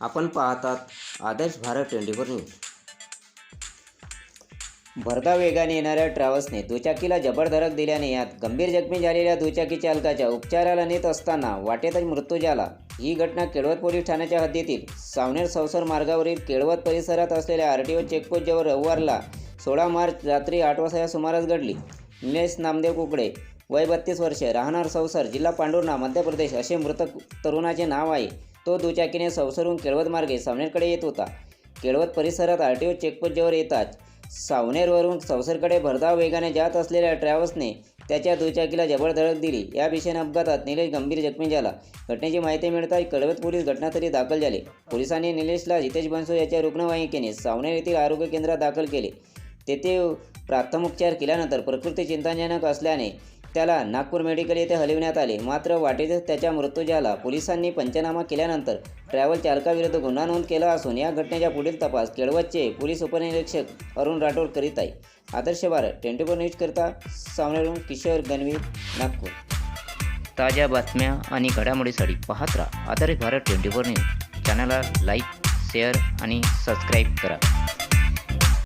आपण पाहतात Adarsh Bharat twenty four news. भरधाव वेगाने येणाऱ्या ट्रॅव्हल्सने दुचाकीला जबर धडक दिल्याने यात गंभीर जखमी झालेल्या दुचाकी चालकाच्या उपचाराला नेत असताना वाटेतच मृत्यू झाला. ही घटना केळवत पोलीस ठाण्याच्या हद्दीतील सावनेर संसार मार्गावरील केळवत परिसरात असलेल्या आर टी ओ चेकपोस्टजवळ रविवारला सोळा मार्च रात्री आठ वाजता या सुमारास घडली. निलेश नामदेव कुकडे वय बत्तीस वर्ष राहणार संसार जिल्हा पांडुर्णा मध्य प्रदेश असे मृतक तरुणाचे नाव आहे. तो दुचाकीने संसरून केळवत मार्गे सावनेरकडे येत होता. केळवत परिसरात आर टी ओ चेकपोस्टजवळ येताच सावनेरवरून संसरकडे भरधाव वेगाने जात असलेल्या ट्रॅव्हल्सने त्याच्या दुचाकीला जबर धडक दिली. या भीषण अपघातात निलेश गंभीर जखमी झाला. घटनेची माहिती मिळताच कळवत पोलीस घटनास्थळी दाखल झाले. पोलिसांनी निलेशला जितेश बनसो याच्या रुग्णवाहिकेने सावनेर येथील आरोग्य केंद्रात दाखल केले. तेथे प्राथमोपचार केल्यानंतर प्रकृती चिंताजनक असल्याने त्याला नागपूर मेडिकल येथे हलविण्यात आले. मात्र वाटेतच त्याच्या मृत्यू झाला पोलिसांनी पंचनामा केल्यानंतर ट्रॅव्हल चालकाविरुद्ध गुन्हा नोंद केला असून या घटनेचा पुढील तपास केळवतचे पोलीस उपनिरीक्षक अरुण राठोड करीत आहे. आदर्श भारत ट्वेंटी फोर न्यूजकरिता करता किशोर गणवीर नागपूर. ताज्या बातम्या आणि घडामोडीसाठी पाहत राहा. Adarsh Bharat twenty four news. चॅनलला लाईक शेअर आणि सबस्क्राईब करा.